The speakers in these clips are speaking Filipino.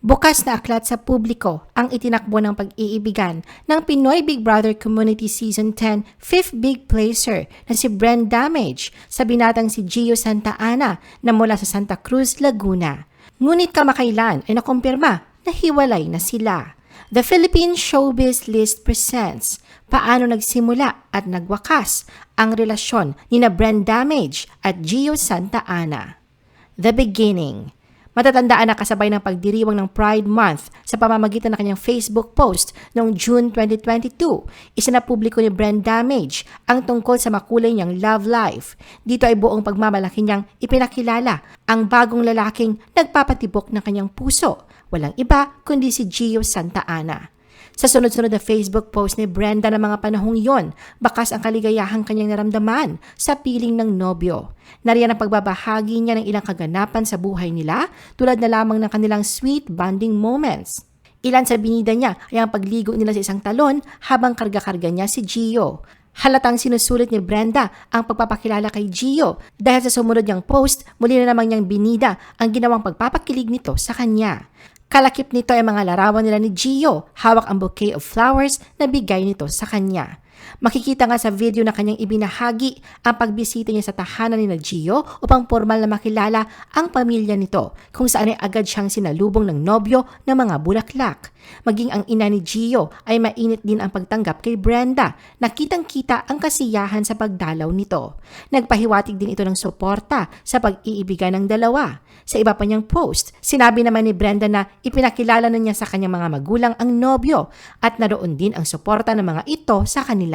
Bukas na aklat sa publiko ang itinakbo ng pag-iibigan ng Pinoy Big Brother Community Season 10 fifth big placer na si Brand Damage sa binatang si Gio Santa Ana na mula sa Santa Cruz, Laguna. Ngunit kamakailan ay nakumpirma na hiwalay na sila. The Philippine Showbiz List presents paano nagsimula at nagwakas ang relasyon ni na Brand Damage at Gio Santa Ana. The Beginning Matatandaan na kasabay ng pagdiriwang ng Pride Month sa pamamagitan ng kanyang Facebook post noong June 2022. Isinapubliko ni Brand Damage ang tungkol sa makulay niyang love life. Dito ay buong pagmamalaki niyang ipinakilala ang bagong lalaking nagpapatibok ng kanyang puso. Walang iba kundi si Gio Santa Ana. Sa sunod-sunod na Facebook post ni Brenda ng mga panahong yon, bakas ang kaligayahang kanyang naramdaman sa piling ng nobyo. Nariyan ang pagbabahagi niya ng ilang kaganapan sa buhay nila tulad na lamang ng kanilang sweet bonding moments. Ilan sa binida niya ay ang pagligo nila sa isang talon habang karga-karga niya si Gio. Halatang sinusulit ni Brenda ang pagpapakilala kay Gio dahil sa sumunod niyang post, muli na naman niyang binida ang ginawang pagpapakilig nito sa kanya. Kalakip nito ay mga larawan nila ni Gio, hawak ang bouquet of flowers na bigay nito sa kanya. Makikita nga sa video na kanyang ibinahagi ang pagbisita niya sa tahanan ni Gio upang formal na makilala ang pamilya nito kung saan ay agad siyang sinalubong ng nobyo ng mga bulaklak. Maging ang ina ni Gio ay mainit din ang pagtanggap kay Brenda. Nakitang-kita ang kasiyahan sa pagdalaw nito. Nagpahiwatig din ito ng suporta sa pag-iibigan ng dalawa. Sa iba pa niyang post, sinabi naman ni Brenda na ipinakilala na niya sa kanyang mga magulang ang nobyo at naroon din ang suporta ng mga ito sa kanila.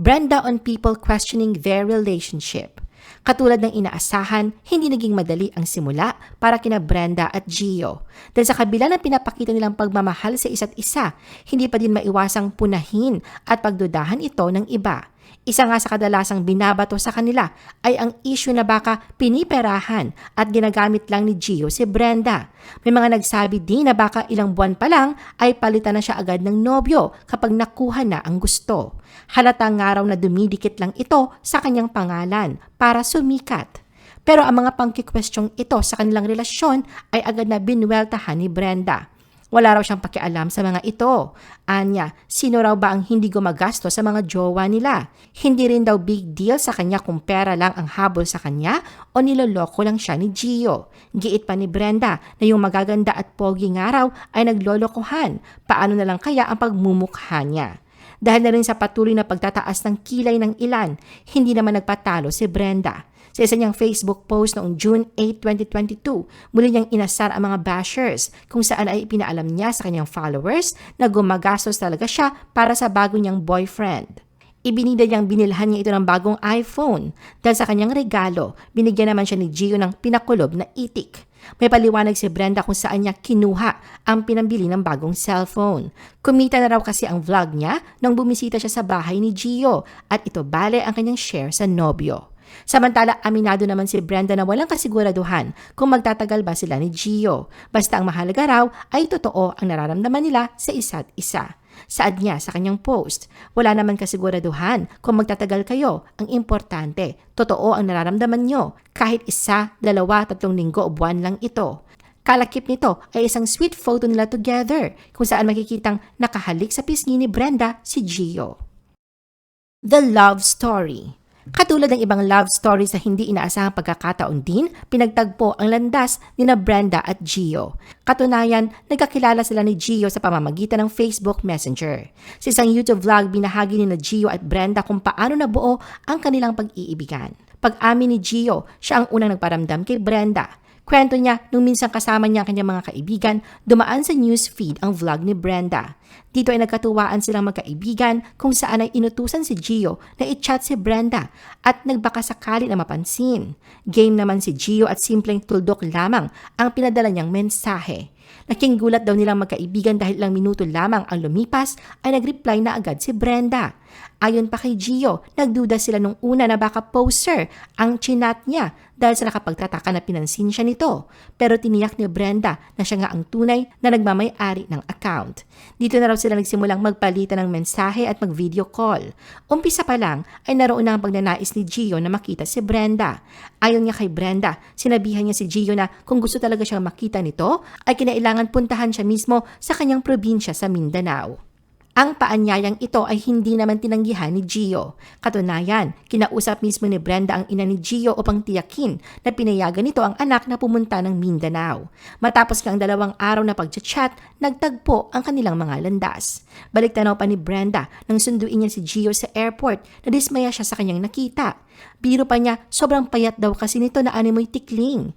Brenda on people questioning their relationship. Katulad ng inaasahan, hindi naging madali ang simula para kina Brenda at Gio. Dahil sa kabila ng pinapakita nilang pagmamahal sa isa't isa, hindi pa din maiwasang punahin at pagdudahan ito ng iba. Isa nga sa kadalasang binabato sa kanila ay ang issue na baka piniperahan at ginagamit lang ni Gio si Brenda. May mga nagsabi din na baka ilang buwan pa lang ay palitan na siya agad ng nobyo kapag nakuha na ang gusto. Halatang nga raw na dumidikit lang ito sa kanyang pangalan para sumikat. Pero ang mga pangkikwestyong ito sa kanilang relasyon ay agad na binweltahan ni Brenda. Wala raw siyang pakialam sa mga ito. Anya, sino raw ba ang hindi gumagasto sa mga jowa nila? Hindi rin daw big deal sa kanya kung pera lang ang habol sa kanya o niloloko lang siya ni Gio. Giit pa ni Brenda na yung magaganda at pogi nga raw ay naglolokohan. Paano na lang kaya ang pagmumukha niya? Dahil na rin sa patuloy na pagtataas ng kilay ng ilan, hindi naman nagpatalo si Brenda. Sa isa niyang Facebook post noong June 8, 2022, muli niyang inasar ang mga bashers kung saan ay ipinaalam niya sa kanyang followers na gumagastos talaga siya para sa bago niyang boyfriend. Ibinida niyang binilhan niya ito ng bagong iPhone dahil sa kanyang regalo, binigyan naman siya ni Gio ng pinakulob na itik. May paliwanag si Brenda kung saan niya kinuha ang pinambili ng bagong cellphone. Kumita na raw kasi ang vlog niya nang bumisita siya sa bahay ni Gio at ito bale ang kanyang share sa nobyo. Samantala, aminado naman si Brenda na walang kasiguraduhan kung magtatagal ba sila ni Gio. Basta ang mahalaga raw ay totoo ang nararamdaman nila sa isa't isa. Saad niya sa kanyang post, wala naman kasiguraduhan kung magtatagal kayo. Ang importante, totoo ang nararamdaman nyo. Kahit isa, dalawa, tatlong linggo o buwan lang ito. Kalakip nito ay isang sweet photo nila together kung saan makikitang nakahalik sa pisngi ni Brenda si Gio. The Love Story Katulad ng ibang love stories na hindi inaasahang pagkakataon din, pinagtagpo ang landas ni na Brenda at Gio. Katunayan, nagkakilala sila ni Gio sa pamamagitan ng Facebook Messenger. Sa isang YouTube vlog, binahagi ni na Gio at Brenda kung paano nabuo ang kanilang pag-iibigan. Pag-amin ni Gio, siya ang unang nagparamdam kay Brenda. Kwento niya, nung minsan kasama niya ang kanyang mga kaibigan, dumaan sa news feed ang vlog ni Brenda. Dito ay nagkatuwaan silang magkaibigan kung saan ay inutusan si Gio na i-chat si Brenda at nagbaka sakali na mapansin. Game naman si Gio at simpleng tuldok lamang ang pinadala niyang mensahe. Naking gulat daw nilang magkaibigan dahil lang minuto lamang ang lumipas ay nag-reply na agad si Brenda. Ayon pa kay Gio, nagduda sila nung una na baka poser ang chinat niya dahil sa nakapagtataka na pinansin siya nito. Pero tiniyak ni Brenda na siya nga ang tunay na nagmamay-ari ng account. Dito na raw sila nagsimulang magpalitan ng mensahe at mag-video call. Umpisa pa lang ay naroon na ang pagnanais ni Gio na makita si Brenda. Ayon nga kay Brenda, sinabihan niya si Gio na kung gusto talaga siyang makita nito, ay kinailangan puntahan siya mismo sa kanyang probinsya sa Mindanao. Ang paanyayang ito ay hindi naman tinanggihan ni Gio. Katunayan, kinausap mismo ni Brenda ang ina ni Gio upang tiyakin na pinayagan nito ang anak na pumunta ng Mindanao. Matapos ang dalawang araw na pagchat-chat, nagtagpo ang kanilang mga landas. Balik tanaw pa ni Brenda nang sunduin niya si Gio sa airport na dismaya siya sa kanyang nakita. Biro pa niya, sobrang payat daw kasi nito na animoy tikling.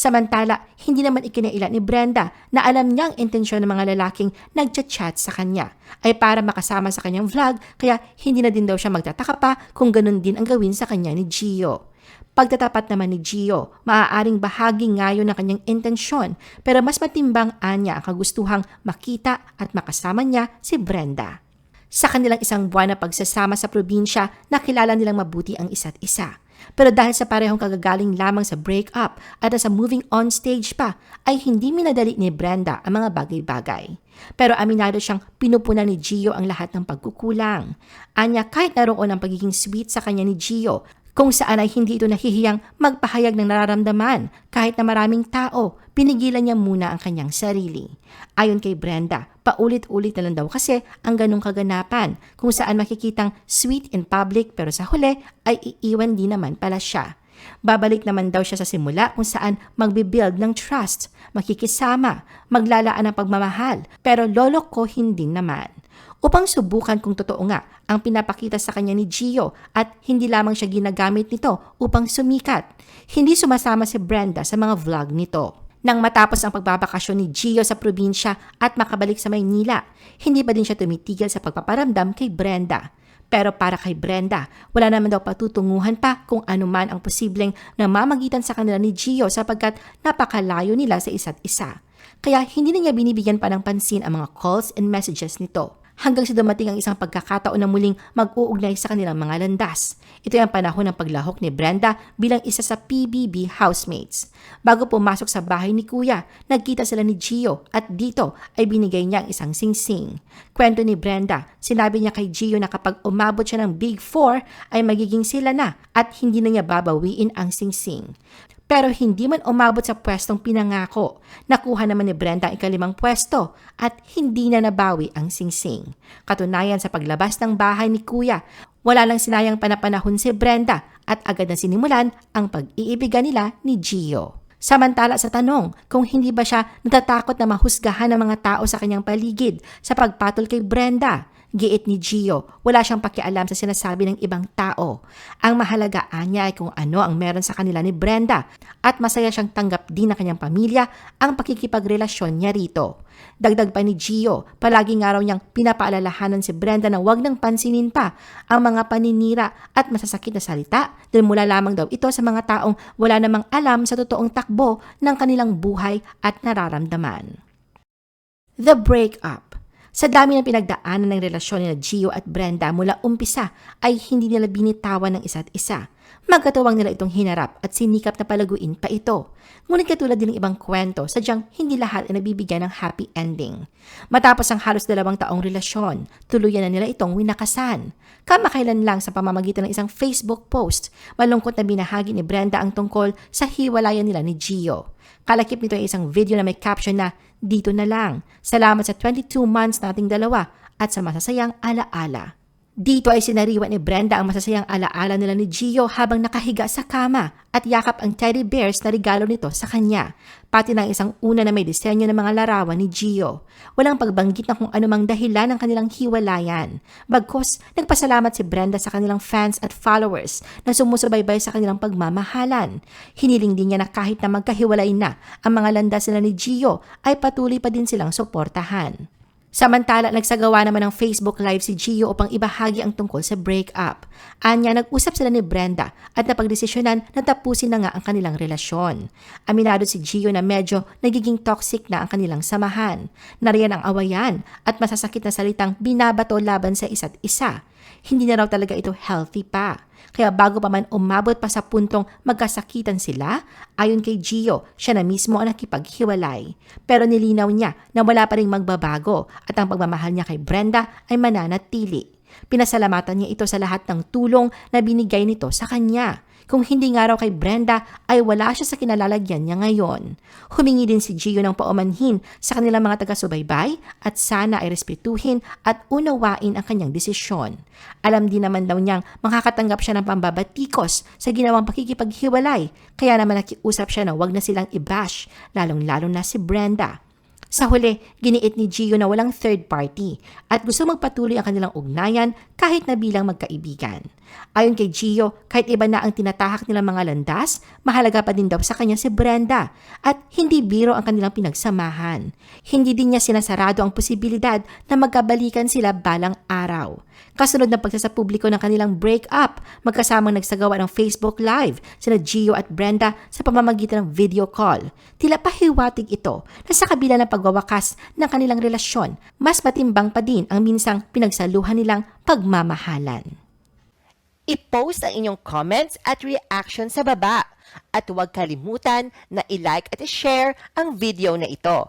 Samantala, hindi naman ikinaila ni Brenda na alam niya ang intensyon ng mga lalaking nagchat-chat sa kanya ay para makasama sa kanyang vlog kaya hindi na din daw siya magtataka pa kung ganun din ang gawin sa kanya ni Gio. Pagtatapat naman ni Gio, maaaring bahagi ngayon ng kanyang intensyon pero mas matimbang anya ang kagustuhang makita at makasama niya si Brenda. Sa kanilang isang buwan na pagsasama sa probinsya, nakilala nilang mabuti ang isa't isa. Pero dahil sa parehong kagagaling lamang sa breakup at sa moving on stage pa, ay hindi minadali ni Brenda ang mga bagay-bagay. Pero aminado siyang pinupunan ni Gio ang lahat ng pagkukulang. Anya kahit naroon ang pagiging sweet sa kanya ni Gio, kung saan ay hindi ito nahihiyang magpahayag ng nararamdaman kahit na maraming tao, pinigilan niya muna ang kanyang sarili. Ayon kay Brenda, paulit-ulit na lang daw kasi ang ganong kaganapan kung saan makikitang sweet in public pero sa huli ay iiwan din naman pala siya. Babalik naman daw siya sa simula kung saan magbibuild ng trust, makikisama, maglalaan ng pagmamahal, pero lolo ko hindi naman upang subukan kung totoo nga ang pinapakita sa kanya ni Gio at hindi lamang siya ginagamit nito upang sumikat. Hindi sumasama si Brenda sa mga vlog nito. Nang matapos ang pagbabakasyon ni Gio sa probinsya at makabalik sa Maynila, hindi pa din siya tumitigil sa pagpaparamdam kay Brenda. Pero para kay Brenda, wala naman daw patutunguhan pa kung ano man ang posibleng namamagitan sa kanila ni Gio sapagkat napakalayo nila sa isa't isa. Kaya hindi na niya binibigyan pa ng pansin ang mga calls and messages nito hanggang sa dumating ang isang pagkakataon na muling mag-uugnay sa kanilang mga landas. Ito ay ang panahon ng paglahok ni Brenda bilang isa sa PBB housemates. Bago pumasok sa bahay ni Kuya, nagkita sila ni Gio at dito ay binigay niya ang isang singsing. Kwento ni Brenda, sinabi niya kay Gio na kapag umabot siya ng Big Four ay magiging sila na at hindi na niya babawiin ang singsing pero hindi man umabot sa pwestong pinangako. Nakuha naman ni Brenda ang ikalimang pwesto at hindi na nabawi ang singsing. Katunayan sa paglabas ng bahay ni Kuya, wala lang sinayang panapanahon si Brenda at agad na sinimulan ang pag-iibigan nila ni Gio. Samantala sa tanong kung hindi ba siya natatakot na mahusgahan ng mga tao sa kanyang paligid sa pagpatol kay Brenda, Giit ni Gio, wala siyang pakialam sa sinasabi ng ibang tao. Ang mahalaga niya ay kung ano ang meron sa kanila ni Brenda at masaya siyang tanggap din ng kanyang pamilya ang pakikipagrelasyon niya rito. Dagdag pa ni Gio, palagi nga raw niyang pinapaalalahanan si Brenda na wag nang pansinin pa ang mga paninira at masasakit na salita dahil mula lamang daw ito sa mga taong wala namang alam sa totoong takbo ng kanilang buhay at nararamdaman. The Breakup sa dami ng pinagdaanan ng relasyon ni Gio at Brenda mula umpisa ay hindi nila binitawan ng isa't isa. Magkatawang nila itong hinarap at sinikap na palaguin pa ito. Ngunit katulad din ng ibang kwento, sadyang hindi lahat ay nabibigyan ng happy ending. Matapos ang halos dalawang taong relasyon, tuluyan na nila itong winakasan. Kamakailan lang sa pamamagitan ng isang Facebook post, malungkot na binahagi ni Brenda ang tungkol sa hiwalayan nila ni Gio. Kalakip nito ay isang video na may caption na dito na lang. Salamat sa 22 months nating dalawa at sa masasayang alaala. Dito ay sinariwa ni Brenda ang masasayang alaala nila ni Gio habang nakahiga sa kama at yakap ang teddy bears na regalo nito sa kanya, pati ng isang una na may disenyo ng mga larawan ni Gio. Walang pagbanggit na kung anumang dahilan ng kanilang hiwalayan. Bagkos, nagpasalamat si Brenda sa kanilang fans at followers na sumusubaybay sa kanilang pagmamahalan. Hiniling din niya na kahit na magkahiwalay na ang mga landas nila ni Gio ay patuloy pa din silang suportahan. Samantala, nagsagawa naman ng Facebook Live si Gio upang ibahagi ang tungkol sa breakup. Anya, nag-usap sila ni Brenda at napagdesisyonan na tapusin na nga ang kanilang relasyon. Aminado si Gio na medyo nagiging toxic na ang kanilang samahan. Nariyan ang awayan at masasakit na salitang binabato laban sa isa't isa. Hindi na raw talaga ito healthy pa. Kaya bago pa man umabot pa sa puntong magkasakitan sila, ayon kay Gio, siya na mismo ang nakipaghiwalay. Pero nilinaw niya na wala pa rin magbabago at ang pagmamahal niya kay Brenda ay mananatili. Pinasalamatan niya ito sa lahat ng tulong na binigay nito sa kanya. Kung hindi nga raw kay Brenda ay wala siya sa kinalalagyan niya ngayon. Humingi din si Gio ng paumanhin sa kanilang mga taga-subaybay at sana ay respetuhin at unawain ang kanyang desisyon. Alam din naman daw niyang makakatanggap siya ng pambabatikos sa ginawang pakikipaghiwalay kaya naman nakiusap siya na wag na silang i-bash lalong-lalo na si Brenda. Sa huli, giniit ni Gio na walang third party at gusto magpatuloy ang kanilang ugnayan kahit na bilang magkaibigan. Ayon kay Gio, kahit iba na ang tinatahak nilang mga landas, mahalaga pa din daw sa kanya si Brenda at hindi biro ang kanilang pinagsamahan. Hindi din niya sinasarado ang posibilidad na magkabalikan sila balang araw. Kasunod ng pagsasapubliko ng kanilang breakup, magkasamang nagsagawa ng Facebook Live sina Gio at Brenda sa pamamagitan ng video call. Tila pahiwatig ito na sa kabila ng pagwawakas ng kanilang relasyon, mas matimbang pa din ang minsang pinagsaluhan nilang pagmamahalan. I-post ang inyong comments at reaction sa baba. At huwag kalimutan na i-like at i-share ang video na ito.